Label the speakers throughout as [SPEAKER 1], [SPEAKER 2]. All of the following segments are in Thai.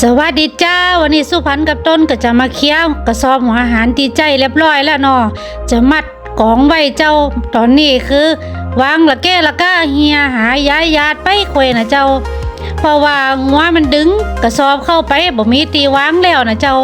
[SPEAKER 1] สวัสดีจ้า วันนี้สุพรรณกับต้นก็จะมาเคี้ยวกระสอบหัวอาหารตีใจเรียบร้อยแล้วเนาะจะมัดกองไว้เจ้าตอนนี้คือวางละแก้ละก้าเฮียหาย้ายญาติไปควยนะเจ้า เพราะว่างัวมันดึงกระสอบเข้าไปบ่มีตีวางแล้วนะเจ้า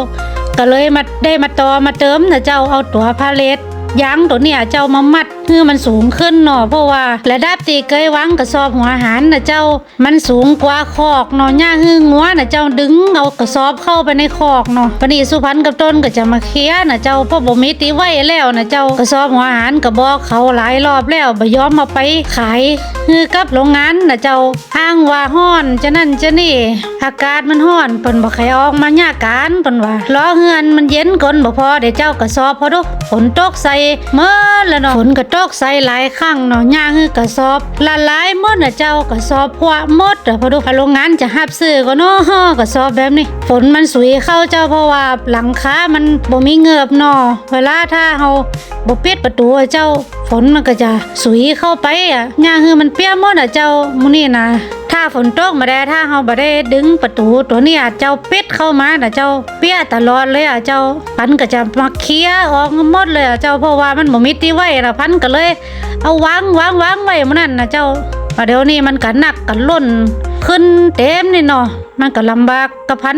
[SPEAKER 1] ก็เลยมาได้มาต่อมาเติมนะเจ้าเอาตัวพาเลท ยางตัวเนี่ยเจ้ามามัดเพื่อมันสูงขึ้นเนาะเพราะว่าระดับตีเคยวางกระสอบหัวอาหารนะเจ้ามันสูงกว่าคอกเนาะย่าหึงงัวนะเจ้าดึงเอากระสอบเข้าไปในคอกเนาะปนีสุพรรณกับต้นก็จะมาเคลียนะเจ้าเพราะบ่มีตีไว้แล้วนะเจ้ากระสอบหัวอาหารก็บอกเขาหลายรอบแล้วบ่ยอมมาไปขายคือกับโรงงานนะเจ้าอ้างว่าฮ้อนจะนั่นจะนี่อากาศมันฮ้อนเพิ่นบ่ใครออกมาหยาการเพิ่นว่าล้อเฮือนมันเย็นก่อนบ่พอเดี๋ยวเจ้ากระสอบพอดุฝนตกใส่เมื่อแล้วเนาะฝนก็ตกใส่หลายครั้งเนาะย่างคือกระสอบละลายหมดน่ะเจ้ากระสอบพวะหมดอพอดูโรงงานจะหับซื้อก็เนาะกระสอบแบบนี้ ฝนมันสุยเข้าเจ้าเพราะว่าหลังคามันบ่มีเงือบเนาะเวลาถ้าเฮาบ่ปิดประตูอะเจ้า ฝนมันก็จะสุยเข้าไปอะยางคือมันเปียกหมดอะเจ้ามื้อนี้นะถ้าฝนตกมาได้ถ้าเฮาบ่ได้ดึงประตูตัวนี้เจ้าปิดเข้ามาน่ะเจ้าเปียตลอดเลยอะเจ้าพันก็จะมาเคลียออกหมดเลยอะเจ้าเพราะว่ามันบ่มีที่ไว้ล่ะพันก็เลย เอาวางวางวางไว้มื้อนั้นน่ะเจ้าว่เดี๋ยวนี้มันก็หนักก็ล้นขึ้นเต็มนี่เนาะมันก็ลำบากกับพัน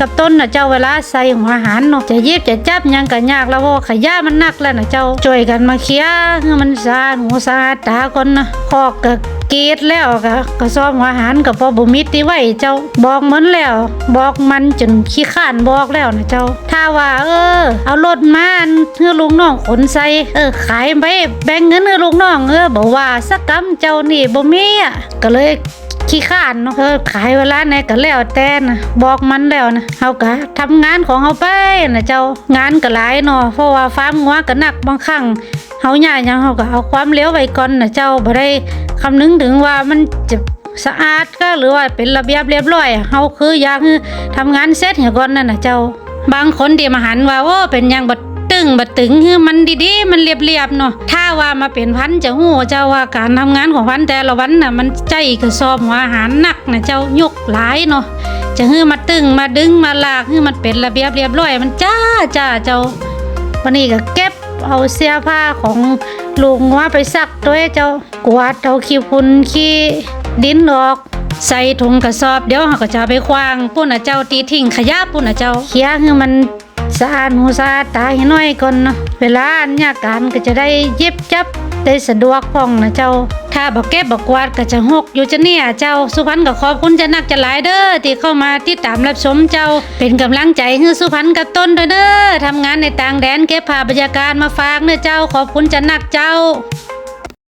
[SPEAKER 1] กับต้นน่ะเจ้าเวลาใส่หัวหารเนาะจะหยิบจะจับยังก็ยากแล้วเพราะว่าขยะมันหนักแล้วน่ะเจ้าช่วยกันมาเคลียร์ให้มันสะอาดหูสะอาดตาก่อนนะคอกก็เกตแล้วก็กระสอบอาหารกับพอบุมิติไว้เจ้าบอกเหมือนแล้ว บอกมันจนขี้ข้านบอกแล้วนะเจ้า ถ้าว่าเออ เอารถมาเพื่อลุงน้องขนใส่เออขายไปแบ่งเงินให้ลุงน้องเออบอกว่าสักกำเจ้านี่บ่มีอะก็เลย ขี้ข้านเนาะเออขายเวลาไหนก็แล้วแต่นะบอกมันแล้วนะเฮาก็ทำงานของเฮาไปนะเจ้างานก็หลายเนาะเพราะว่าฟาร์มงัวก็หนักบางครั้งเฮาใหญ่ยังเฮาก็เอาความเร็วไว้ก่อนนะเจ้าบ่ได้คำนึงถึงว่ามันจะสะอาดก็หรือว่าเป็นระเบียบเรียบร้อยเฮาคืออยากให้ทำงานเสร็จเหี่ยก่อนนั่นน่ะเจ้า บางคนที่มาหันว่าโอ้เป็นยังบ่ ตึงบตึงคือมันดีๆ มันเรียบๆเนาะถ้าว่ามาเป็นพันจะฮู้เจ้าว่าการทำงานของพันแต่ละวันน่ะมันใจกระสอบหัวอาหารหนักนะเจ้ายกหลายเนาะจะฮือมาตึงมาดึงมาลากฮือมันเป็นระเบียบเรียบร้อยมันจ้าจ้าเจ้าวันนี้ก็เก็บเอาเสื้อผ้าของลูกงัวไปซักด้วยเจ้ากวาดเอาขี้ฝุ่นขี้ดินออก ใส่ถุงกระสอบเดี๋ยวเราก็จะเอาไปควางปุ่นน่ะเจ้าตีทิ้งขยะปุ่นน่ะเจ้าเคลียร์ให้มัน สะอาดหูสะอาดตาให้น้อยก่อนเนาะเวลาอันยาการก็จะได้เย็บจับได้สะดวกพ้องนะเจ้า ถ้าบอกเก็บบอกกวาดก็จะหกอยู่จะเนี่ยเจ้าสุพรรณก็ขอบคุณจะนักจะหลายเด้อที่เข้ามาติดตามรับชมเจ้า เป็นกำลังใจให้สุพรรณกับต้นด้วยเด้อทำงานในต่างแดนเก็บภาพบรรยากาศมาฝากเด้อเจ้าขอบคุณจะนักเจ้า